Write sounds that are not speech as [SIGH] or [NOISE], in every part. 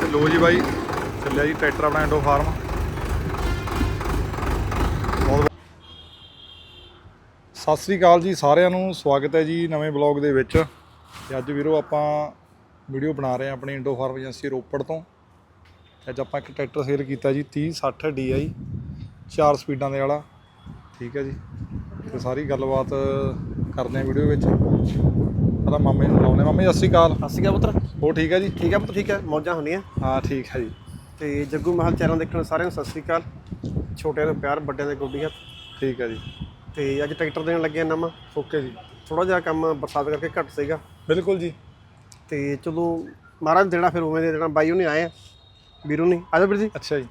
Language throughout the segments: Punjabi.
ਤੇ ਲੋ ਜੀ ਬਾਈ, ਚੱਲਿਆ ਜੀ ਟਰੈਕਟਰ ਆਪਣਾ ਇੰਡੋ ਫਾਰਮ। ਸਤਿ ਸ੍ਰੀ ਅਕਾਲ ਜੀ ਸਾਰਿਆਂ ਨੂੰ, ਸਵਾਗਤ ਹੈ ਜੀ ਨਵੇਂ ਬਲੌਗ ਦੇ ਵਿੱਚ। ਤੇ ਅੱਜ ਵੀਰੋ ਆਪਾਂ ਵੀਡੀਓ ਬਣਾ ਰਹੇ ਹਾਂ ਆਪਣੀ ਇੰਡੋ ਫਾਰਮ ਏਜੰਸੀ ਰੋਪੜ ਤੋਂ। ਅੱਜ ਆਪਾਂ ਇੱਕ ਟਰੈਕਟਰ ਸੇਲ ਕੀਤਾ ਜੀ 3060 DI ਚਾਰ ਸਪੀਡਾਂ ਦੇ ਵਾਲਾ। ਠੀਕ ਹੈ ਜੀ। ਤੇ ਸਾਰੀ ਗੱਲਬਾਤ ਕਰਦੇ ਹਾਂ ਵੀਡੀਓ ਵਿੱਚ। ਪਹਿਲਾਂ ਮਾਮੇ ਨੂੰ ਬੁਲਾਉਂਦੇ ਮਾਮੇ ਸਤਿ ਸ੍ਰੀ ਅਕਾਲ। ਸਤਿ ਸ਼੍ਰੀ ਅਕਾਲ ਪੁੱਤਰ। ਹੋਰ ਠੀਕ ਹੈ ਜੀ? ਠੀਕ ਹੈ ਪੁੱਤ ਠੀਕ ਹੈ। ਮੌਜਾਂ ਹੁੰਦੀਆਂ। ਹਾਂ ਠੀਕ ਹੈ ਜੀ। ਤੇ ਜੱਗੂ ਮਹਲ ਚੈਨਲ ਦੇਖਣ ਸਾਰਿਆਂ ਨੂੰ ਸਤਿ ਸ਼੍ਰੀ ਅਕਾਲ। ਛੋਟਿਆਂ ਨੂੰ ਪਿਆਰ ਵੱਡਿਆਂ ਦੇ ਗੋਡੀ ਹੱਥ। ਠੀਕ ਹੈ ਜੀ। ਤੇ ਅੱਜ ਟਰੈਕਟਰ ਦੇਣ ਲੱਗੇ ਨਵਾਂ। ਓਕੇ ਜੀ। ਥੋੜਾ ਜਿਹਾ ਕੰਮ ਬਰਸਾਤ ਕਰਕੇ ਘੱਟ ਸੀਗਾ। ਬਿਲਕੁਲ ਜੀ। ਤੇ ਚਲੋ ਮਹਾਰਾਜ ਦੇਣਾ ਫਿਰ ਉਵੇਂ ਦੇ ਦੇਣਾ। ਬਾਈ ਉਹਨੇ ਆਏ ਆ। ਵੀਰੂ ਨਹੀਂ ਆਜੋ ਵੀਰ ਜੀ। ਅੱਛਾ ਜੀ।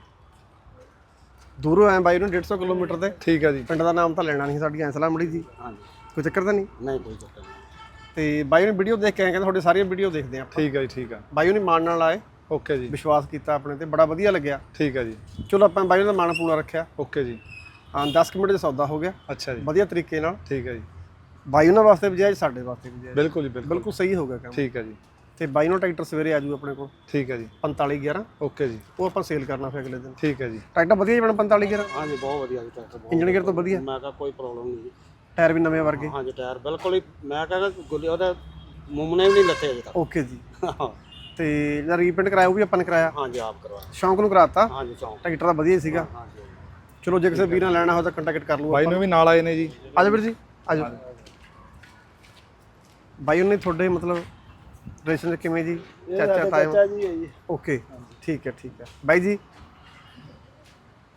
ਦੂਰੋਂ ਆਏ ਬਾਈ ਨੂੰ 150 ਕਿਲੋਮੀਟਰ ਤੇ। ਠੀਕ ਹੈ ਜੀ। ਪਿੰਡ ਦਾ ਨਾਮ ਤਾਂ ਲੈਣਾ ਨਹੀਂ ਸਾਡੀ ਐਸਲਾ ਮੜੀ ਜੀ ਹਾਂਜੀ। ਕੋਈ ਚੱਕਰ ਤਾਂ ਨਹੀਂ? ਨਹੀਂ ਕੋਈ ਚੱਕਰ ਨਹੀਂ। ਤੇ ਬਾਈ ਨੇ ਵੀਡੀਓ ਦੇਖ ਕੇ ਆਏ ਕਹਿੰਦੇ ਤੁਹਾਡੀ ਸਾਰੀਆਂ ਵੀਡੀਓ ਦੇਖਦੇ ਆ ਠੀਕ ਹੈ ਜੀ ਠੀਕ ਹੈ ਬਾਈ ਉਹਨੇ ਮਾਣ ਨਾਲ ਆਏ ਓਕੇ ਜੀ। ਵਿਸ਼ਵਾਸ ਕੀਤਾ ਆਪਣੇ ਤੇ ਬੜਾ ਵਧੀਆ ਲੱਗਿਆ। ਠੀਕ ਹੈ ਜੀ। ਚਲੋ ਆਪਾਂ ਬਾਈ ਦਾ ਮਾਣ ਪੂਰਾ ਰੱਖਿਆ। ਓਕੇ ਜੀ। ਹਾਂ 10 ਕੁ ਮਿੰਟ ਦਾ ਸੌਦਾ ਹੋ ਗਿਆ। ਅੱਛਾ ਜੀ। ਵਧੀਆ ਤਰੀਕੇ ਨਾਲ। ਠੀਕ ਹੈ ਜੀ। ਬਾਈ ਉਹਨਾਂ ਵਾਸਤੇ ਵੀ ਜਾਇਜ਼ ਸਾਡੇ ਵਾਸਤੇ ਵੀ ਜਾਇਜ਼ ਬਿਲਕੁਲ ਜੀ ਬਿਲਕੁਲ। ਬਿਲਕੁਲ ਸਹੀ ਹੋ ਗਿਆ ਕੰਮ। ਠੀਕ ਹੈ ਜੀ। ਤੇ ਬਾਈ ਨੂੰ ਟਰੈਕਟਰ ਸਵੇਰੇ ਆਜੂ ਆਪਣੇ ਕੋਲ। ਠੀਕ ਹੈ ਜੀ। 45 11 ਓਕੇ ਜੀ। ਉਹ ਆਪਾਂ ਸੇਲ ਕਰਨਾ ਫਿਰ ਅਗਲੇ ਦਿਨ। ਠੀਕ ਹੈ ਜੀ। ਟਰੈਕਟਰ ਵਧੀਆ ਜੀ ਬਣਾ 45 11 ਹਾਂਜੀ ਬਹੁਤ ਵਧੀਆ ਜੀ ਟਰੈਕਟਰ ਬਹੁਤ ਇੰਜਨ ਗੇਅਰ ਤੋਂ ਵਧੀਆ। ਮੈਂ ਕਿਹਾ ਕੋਈ ਪ੍ਰੋਬਲਮ ਨਹੀਂ ਜੀ। ਟਾਇਰ ਵੀ ਨਵੇਂ ਵਰਗੇ? ਹਾਂਜੀ ਟਾਇਰ ਬਿਲਕੁਲ ਹੀ ਮੈਂ ਕਹਾਂਗਾ ਗੁੱਲੇ ਉਹਦਾ ਮੁੰਮਨੇ ਵੀ ਨਹੀਂ ਲੱਥੇ ਅਜੇ ਓਕੇ ਜੀ। ਤੱਕ ਤੇ ਜਿਹੜਾ ਰੀਪੇਂਟ ਕਰਾਇਆ ਉਹ ਵੀ ਆਪਾਂ ਨੇ ਕਰਾਇਆ? ਹਾਂਜੀ ਆਪ ਕਰਵਾ ਸ਼ੌਂਕ ਨੂੰ ਕਰਾਤਾ? ਹਾਂਜੀ ਚੌਂਕ ਟਰੈਕਟਰ ਦਾ ਵਧੀਆ ਹੀ ਸੀਗਾ। ਹਾਂਜੀ ਚਲੋ ਜੇ ਕਿਸੇ ਵੀਰ ਨਾਲ ਲੈਣਾ ਹੋ ਤਾਂ ਕੰਟੈਕਟ ਕਰ ਲਓ ਬਾਈ ਨੂੰ ਵੀ ਨਾਲ ਆਏ ਨੇ ਜੀ। ਆਜੋ ਵੀਰ ਜੀ ਆਜੋ ਬਾਈ ਉਹਨੇ ਤੁਹਾਡੇ ਮਤਲਬ ਰਿਲੇਸ਼ਨ ਕਿਵੇਂ ਜੀ? ਚਾਚਾ ਤਾਇਆ? ਜੀ ਹੈ ਜੀ। ਓਕੇ ਠੀਕ ਹੈ ਠੀਕ ਹੈ। ਬਾਈ ਜੀ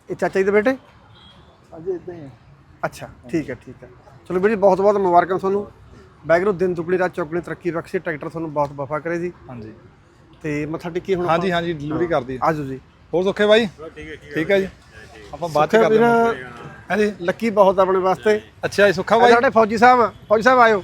ਇਹ ਚਾਚਾ ਜੀ ਦੇ ਬੇਟੇ? ਹਾਂਜੀ ਇਦਾਂ ਹੀ ਹੈ। ਅੱਛਾ ਠੀਕ ਹੈ ਠੀਕ ਹੈ। ਚਲੋ ਵੀਰ ਜੀ ਬਹੁਤ ਬਹੁਤ ਮੁਬਾਰਕਾਂ ਤੁਹਾਨੂੰ। ਬੈਗਰੂ ਦਿਨ ਦੁਗਣੀ ਰਾਤ ਚੌਗਣੀ ਤਰੱਕੀ ਬਖਸ਼ੇ ਟਰੈਕਟਰ ਤੁਹਾਨੂੰ ਬਹੁਤ ਵਫਾ ਕਰੇ ਜੀ। ਹਾਂਜੀ। ਤੇ ਮੱਥਾ ਟੇਕੀ ਹੁਣ ਹਾਂਜੀ ਹਾਂਜੀ ਡਿਲੀਵਰੀ ਕਰਦੀ ਹੈ ਆਜੋ ਜੀ। ਹੋਰ ਸੁੱਖੇ ਬਾਈ? ਠੀਕ ਹੈ ਜੀ। ਆਪਾਂ ਬਾਅਦ ਚ ਸੁੱਖੇ ਕਰਦੇ ਹਾਂ। ਹਾਂਜੀ। ਲੱਕੀ ਬਹੁਤ ਆਪਣੇ ਵਾਸਤੇ। ਅੱਛਾ ਜੀ ਸੁੱਖਾ ਬਾਈ। ਸਾਡੇ ਫੌਜੀ ਸਾਹਿਬ ਆ। ਫੌਜੀ ਸਾਹਿਬ ਆਇਓ।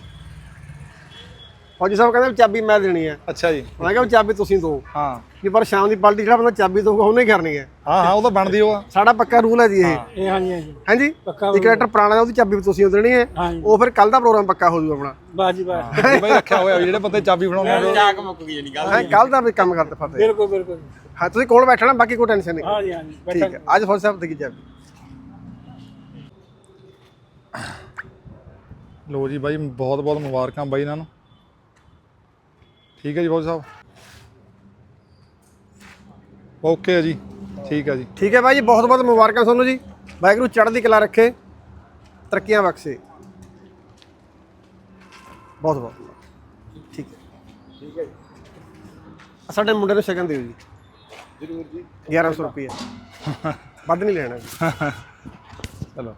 ਫੌਜੀ ਸਾਹਿਬ ਕਹਿੰਦੇ ਚਾਬੀ ਮੈਂ ਦੇਣੀ ਹੈ। ਅੱਛਾ ਜੀ। ਮੈਂ ਕਿਹਾ ਵੀ ਚਾਬੀ ਤੁਸੀਂ ਦਿਓ। ਹਾਂ। ਵੀ ਪਰ ਸ਼ਾਮ ਦੀ ਪਾਰਟੀ ਜਿਹੜਾ ਬੰਦਾ ਚਾਬੀ ਦਊਗਾ ਉਹਨੇ ਹੀ ਕਰਨੀ ਹੈ। ਹਾਂ ਹਾਂ ਉਹ ਤਾਂ ਬਣਦੀ ਉਹ ਆ। ਸਾਡਾ ਪੱਕਾ ਰੂਲ ਹੈ ਜੀ ਇਹ। ਇਹ ਹਾਂਜੀ ਹਾਂਜੀ। ਹਾਂਜੀ? ਜੇ ਕ੍ਰੈਕਟਰ ਪੁਰਾਣਾ ਹੈ ਉਹਦੀ ਚਾਬੀ ਵੀ ਤੁਸੀਂ ਦੇਣੀ ਹੈ। ਉਹ ਫਿਰ ਕੱਲ ਦਾ ਪ੍ਰੋਗਰਾਮ ਪੱਕਾ ਹੋ ਜੂ ਆਪਣਾ। ਬਾਜੀ ਬਾਜੀ ਗੱਡੀ ਬਾਈ ਰੱਖਿਆ ਹੋਇਆ ਵੀ ਜਿਹੜੇ ਬੰਦੇ ਚਾਬੀ ਬਣਾਉਂਦੇ ਨੇ ਚਾਕ ਮੁੱਕ ਗਈ ਨਹੀਂ ਗੱਲ ਹਾਂ ਕੱਲ ਦਾ ਵੀ ਕੰਮ ਕਰਦੇ ਫਤਿਹ। ਬਿਲਕੁਲ ਬਿਲਕੁਲ। ਹਾਂ ਤੁਸੀਂ ਕੋਲ ਬੈਠਣਾ ਬਾਕੀ ਕੋਈ ਟੈਨਸ਼ਨ ਨਹੀਂ। ਹਾਂਜੀ ਹਾਂਜੀ ਠੀਕ ਹੈ ਅੱਜ ਫੌਜੀ ਸਾਹਿਬ ਦੀ ਚਾਬੀ ਲੋ ਜੀ ਬਾਈ ਬਹੁਤ ਬਹੁਤ ਮੁਬਾਰਕਾਂ ਬਾਈ ਇਹਨਾਂ ਨੂੰ। ਠੀਕ ਹੈ ਜੀ ਬਹੁਤ ਸਾਹਿਬ। ਓਕੇ ਹੈ ਜੀ ਠੀਕ ਹੈ ਜੀ। ਠੀਕ ਹੈ ਬਾਈ ਜੀ ਬਹੁਤ ਬਹੁਤ ਮੁਬਾਰਕਾਂ ਤੁਹਾਨੂੰ ਜੀ। ਵਾਹਿਗੁਰੂ ਚੜ੍ਹਦੀ ਕਲਾ ਰੱਖੇ ਤਰੱਕੀਆਂ ਬਖਸ਼ੇ। ਬਹੁਤ ਬਹੁਤ। ਠੀਕ ਹੈ। ਠੀਕ ਹੈ ਜੀ। ਸਾਡੇ ਮੁੰਡੇ ਨੂੰ ਸ਼ਗਨ ਦਿਓ ਜੀ। ਜ਼ਰੂਰ ਜੀ। 1100 ਰੁਪਏ ਵੱਧ ਨਹੀਂ ਲੈਣਾ ਜੀ। ਚਲੋ।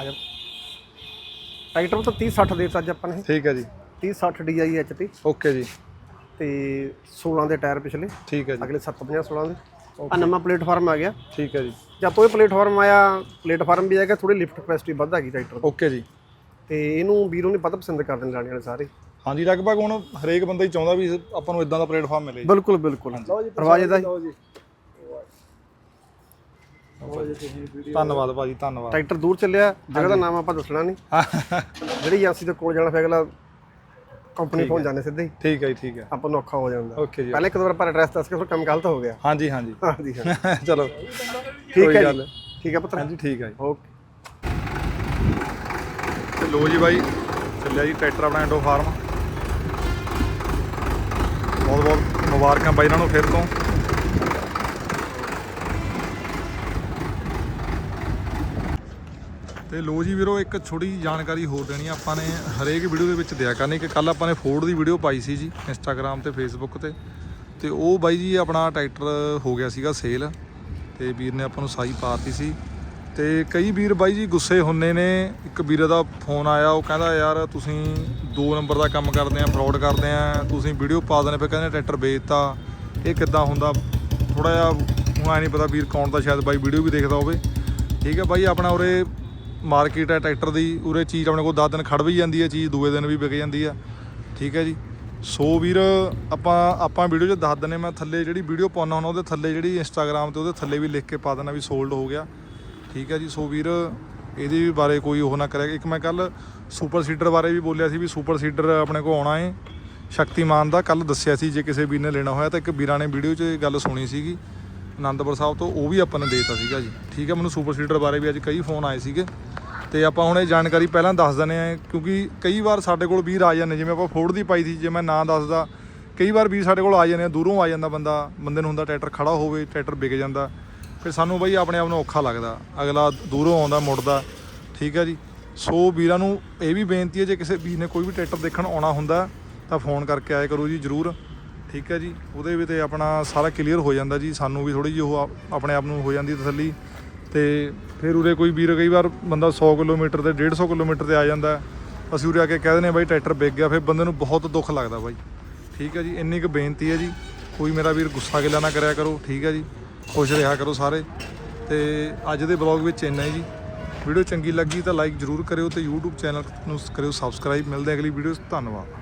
ਆ ਜਾ ਟਰੈਕਟਰ ਤਾਂ 30 60 ਦੇ ਦਿੱਤਾ ਅੱਜ ਆਪਾਂ ਨੇ। ਠੀਕ ਹੈ ਜੀ। 30 60 DI HT ਓਕੇ ਜੀ। ਤੇ 16 ਦੇ ਟਾਇਰ ਪਿਛਲੇ। ਠੀਕ ਹੈ ਜੀ। ਅਗਲੇ 750 16 ਦੇ। ਆ ਨਵਾਂ ਪਲੇਟਫਾਰਮ ਆ ਗਿਆ। ਠੀਕ ਹੈ ਜੀ। ਜਦ ਤੋਂ ਇਹ ਪਲੇਟਫਾਰਮ ਆਇਆ ਪਲੇਟਫਾਰਮ ਵੀ ਹੈਗਾ ਥੋੜੀ ਲਿਫਟ ਕਪੈਸਿਟੀ ਵੱਧ ਆ ਗਈ ਟਰੈਕਟਰ ਦੀ। ਓਕੇ ਜੀ। ਤੇ ਇਹਨੂੰ ਵੀਰੋਂ ਨੇ ਪਤਾ ਪਸੰਦ ਕਰਦੇ ਨੇ ਲਾਣੇ ਵਾਲੇ ਸਾਰੇ। ਹਾਂਜੀ ਲਗਭਗ ਹੁਣ ਹਰੇਕ ਬੰਦਾ ਹੀ ਚਾਹੁੰਦਾ ਵੀ ਆਪਾਂ ਨੂੰ ਇਦਾਂ ਦਾ ਪਲੇਟਫਾਰਮ ਮਿਲੇ। ਬਿਲਕੁਲ ਬਿਲਕੁਲ। ਪਰਵਾਜ ਇਹਦਾ ਜੀ। ਧੰਨਵਾਦ ਭਾਜੀ ਧੰਨਵਾਦ। ਟਰੈਕਟਰ ਦੂਰ ਚੱਲਿਆ ਜਗ੍ਹਾ ਦਾ ਨਾਮ ਆਪਾਂ ਦੱਸਣਾ ਨਹੀਂ। [LAUGHS] ਜਿਹੜੀ ਏਜੰਸੀ ਦੇ ਕੋਲ ਜਾਣਾ ਫਿਰ ਅਗਲਾ ਕੰਪਨੀ ਪਹੁੰਚ ਜਾਂਦੇ ਸਿੱਧੇ ਹੀ। ਠੀਕ ਹੈ ਜੀ ਠੀਕ ਹੈ। ਆਪਾਂ ਨੂੰ ਔਖਾ ਹੋ ਜਾਂਦਾ। ਓਕੇ ਜੀ ਪਹਿਲੇ ਇੱਕ ਦੋ ਵਾਰ ਪਰ ਐਡਰੈਸ ਦੱਸ ਕੇ ਫਿਰ ਕੰਮ ਗਲਤ ਹੋ ਗਿਆ। ਹਾਂਜੀ ਹਾਂਜੀ। ਹਾਂਜੀ [LAUGHS] ਚਲੋ। ਠੀਕ ਹੈ ਜੀ। ਠੀਕ ਹੈ ਪੁੱਤਰ। ਹਾਂਜੀ ਠੀਕ ਹੈ ਜੀ। ਓਕੇ। ਤੇ ਲੋ ਜੀ ਬਾਈ ਚੱਲਿਆ ਜੀ ਟਰੈਕਟਰ ਆਪਣਾ ਇੰਡੋ ਫਾਰਮ ਬਹੁਤ ਬਹੁਤ ਮੁਬਾਰਕਾਂ ਬਾਈ ਇਹਨਾਂ ਨੂੰ ਫਿਰ ਤੋਂ। ਤੇ ਲੋ ਜੀ ਵੀਰੋ, ਇੱਕ ਛੋਟੀ ਜਿਹੀ ਜਾਣਕਾਰੀ ਹੋਰ ਦੇਣੀ ਆਪਾਂ ਨੇ ਹਰੇਕ ਵੀਡੀਓ ਦੇ ਵਿੱਚ ਦਿਆ ਕਰਨੀ ਕਿ ਕੱਲ ਆਪਾਂ ਨੇ ਫੋਰਡ ਦੀ ਵੀਡੀਓ ਪਾਈ ਸੀ ਜੀ ਇੰਸਟਾਗ੍ਰam ਤੇ ਫੇਸਬੁੱਕ ਤੇ। ਤੇ ਉਹ ਬਾਈ ਜੀ ਆਪਣਾ ਟਰੈਕਟਰ ਹੋ ਗਿਆ ਸੀਗਾ ਸੇਲ, ਤੇ ਵੀਰ ਨੇ ਆਪਾਂ ਨੂੰ ਸਾਈ ਪਾਤੀ ਸੀ। ਤੇ ਕਈ ਵੀਰ ਬਾਈ ਜੀ ਗੁੱਸੇ ਹੁੰਨੇ ਨੇ, ਇੱਕ ਵੀਰ ਦਾ ਫੋਨ ਆਇਆ, ਉਹ ਕਹਿੰਦਾ, ਯਾਰ, ਤੁਸੀਂ ਦੋ ਨੰਬਰ ਦਾ ਕੰਮ ਕਰਦੇ ਆ ਫਰਾਡ ਕਰਦੇ ਆ, ਤੁਸੀਂ ਵੀਡੀਓ ਪਾ ਦਿੰਦੇ ਫਿਰ ਕਹਿੰਦੇ ਟਰੈਕਟਰ ਵੇਚਤਾ। ਇਹ ਕਿੱਦਾਂ ਹੁੰਦਾ? ਥੋੜਾ ਜਿਹਾ, ਹੁਣ ਐ ਨਹੀਂ ਪਤਾ ਵੀਰ ਕੌਣ ਦਾ, ਸ਼ਾਇਦ ਬਾਈ ਵੀਡੀਓ ਵੀ ਦੇਖਦਾ ਹੋਵੇ। ਠੀਕ ਹੈ ਬਾਈ, ਆਪਣਾ ਉਰੇ ਮਾਰਕੀਟ ਹੈ, ਟਰੈਕਟਰ ਦੀ, ਉਰੇ ਚੀਜ਼ ਆਪਣੇ ਕੋਲ 10 ਦਿਨ ਖੜ ਵੀ ਜਾਂਦੀ ਹੈ, ਚੀਜ਼ ਦੂਏ ਦਿਨ ਵੀ ਵਿਕ ਜਾਂਦੀ ਆ ਠੀਕ ਹੈ ਜੀ। ਸੋ ਵੀਰ, ਆਪਾਂ ਆਪਾਂ ਵੀਡੀਓ 'ਚ ਦੱਸ ਦਿੰਨੇ ਮੈਂ ਥੱਲੇ ਜਿਹੜੀ ਵੀਡੀਓ ਪਾਉਣਾ ਹੁੰਦਾ, ਉਹਦੇ ਥੱਲੇ ਜਿਹੜੀ ਇੰਸਟਾਗ੍ਰam ਤੇ ਉਹਦੇ ਥੱਲੇ ਵੀ ਲਿਖ ਕੇ ਪਾ ਦੇਣਾ ਵੀ ਸੋਲਡ ਹੋ ਗਿਆ। ਠੀਕ ਹੈ ਜੀ। ਸੋ ਵੀਰ, ਇਹਦੇ ਵੀ ਬਾਰੇ ਕੋਈ ਉਹ ਨਾ ਕਰਿਆ ਇੱਕ ਮੈਂ ਕੱਲ ਸੁਪਰ ਸੀਡਰ ਬਾਰੇ ਵੀ ਬੋਲਿਆ ਸੀ ਵੀ ਸੁਪਰ ਸੀਡਰ ਆਪਣੇ ਕੋਲ ਆਉਣਾ ਏ। ਸ਼ਕਤੀਮਾਨ ਦਾ ਕੱਲ ਦੱਸਿਆ ਸੀ, ਜੇ ਕਿਸੇ ਵੀਰ ਨੇ ਲੈਣਾ ਹੋਇਆ ਤਾਂ ਇੱਕ ਵੀਰਾਂ ਨੇ ਵੀਡੀਓ 'ਚ ਗੱਲ ਸੁਣੀ ਸੀਗੀ ਆਨੰਦਪੁਰ ਸਾਹਿਬ ਤੋਂ, ਉਹ ਵੀ ਆਪਾਂ ਨੇ ਦੇਤਾ ਸੀਗਾ ਜੀ। ਠੀਕ ਹੈ, ਮੈਨੂੰ ਸੁਪਰ ਸੀਡਰ ਬਾਰੇ ਵੀ ਅੱਜ ਕਈ ਫੋਨ ਆਏ ਸੀਗੇ। ਤੇ ਆਪਾਂ ਹੁਣ ਇਹ ਜਾਣਕਾਰੀ ਪਹਿਲਾਂ ਦੱਸ ਦਿੰਦੇ ਆ ਕਿਉਂਕਿ ਕਈ ਵਾਰ ਸਾਡੇ ਕੋਲ ਵੀਰ ਆ ਜਾਂਦੇ, ਜਿਵੇਂ ਆਪਾਂ ਫੋਰਡ ਦੀ ਪਾਈ ਸੀ, ਜੇ ਮੈਂ ਨਾ ਦੱਸਦਾ, ਕਈ ਵਾਰ ਵੀਰ ਸਾਡੇ ਕੋਲ ਆ ਜਾਂਦੇ ਆ, ਦੂਰੋਂ ਆ ਜਾਂਦਾ ਬੰਦਾ, ਬੰਦੇ ਨੂੰ ਹੁੰਦਾ ਟਰੈਕਟਰ ਖੜਾ ਹੋਵੇ, ਟਰੈਕਟਰ ਵਿਕ ਜਾਂਦਾ, ਫਿਰ ਸਾਨੂੰ ਬਈ ਆਪਣੇ ਆਪ ਨੂੰ ਔਖਾ ਲੱਗਦਾ, ਅਗਲਾ ਦੂਰੋਂ ਆਉਂਦਾ, ਮੁੜਦਾ, ਠੀਕ ਹੈ ਜੀ? ਸੋ ਵੀਰਾਂ ਨੂੰ ਇਹ ਵੀ ਬੇਨਤੀ ਹੈ, ਜੇ ਕਿਸੇ ਵੀਰ ਨੇ ਕੋਈ ਵੀ ਟਰੈਕਟਰ ਦੇਖਣ ਆਉਣਾ ਹੁੰਦਾ, ਤਾਂ ਫੋਨ ਕਰਕੇ ਆਇਆ ਕਰੋ ਜੀ, ਜਰੂਰ, ਠੀਕ ਹੈ ਜੀ? ਉਹਦੇ ਵੀ ਤੇ ਆਪਣਾ ਸਾਰਾ ਕਲੀਅਰ ਹੋ ਜਾਂਦਾ ਜੀ, ਸਾਨੂੰ ਵੀ ਥੋੜੀ ਜਿਹੀ ਉਹ ਆਪਣੇ ਆਪ ਨੂੰ ਹੋ ਜਾਂਦੀ ਤਸੱਲੀ। ਤੇ ਫਿਰ ਉਰੇ ਕੋਈ ਵੀਰ ਕਈ ਵਾਰ ਬੰਦਾ 100 ਕਿਲੋਮੀਟਰ ਤੇ 150 ਕਿਲੋਮੀਟਰ ਤੇ ਆ ਜਾਂਦਾ ਅਸੀਂ ਉਰੇ ਆ ਕੇ ਕਹਿ ਦਿੰਦੇ ਹਾਂ, ਬਾਈ, ਟਰੈਕਟਰ ਵਿਕ ਗਿਆ। ਫਿਰ ਬੰਦੇ ਨੂੰ ਬਹੁਤ ਦੁੱਖ ਲੱਗਦਾ ਬਾਈ। ਠੀਕ ਹੈ ਜੀ, ਇੰਨੀ ਕੁ ਬੇਨਤੀ ਹੈ ਜੀ। ਕੋਈ ਮੇਰਾ ਵੀਰ ਗੁੱਸਾ ਗਿਲਾ ਨਾ ਕਰਿਆ ਕਰੋ। ਠੀਕ ਹੈ ਜੀ, ਖੁਸ਼ ਰਿਹਾ ਕਰੋ ਸਾਰੇ। ਤੇ ਅੱਜ ਦੇ ਬਲੌਗ ਵਿੱਚ ਇੰਨਾ ਹੀ ਜੀ। ਵੀਡੀਓ ਚੰਗੀ ਲੱਗੀ ਤਾਂ ਲਾਈਕ ਜਰੂਰ ਕਰਿਓ ਤੇ YouTube ਚੈਨਲ ਨੂੰ ਕਰਿਓ ਸਬਸਕ੍ਰਾਈਬ। ਮਿਲਦੇ ਅਗਲੀ ਵੀਡੀਓ 'ਚ ਧੰਨਵਾਦ।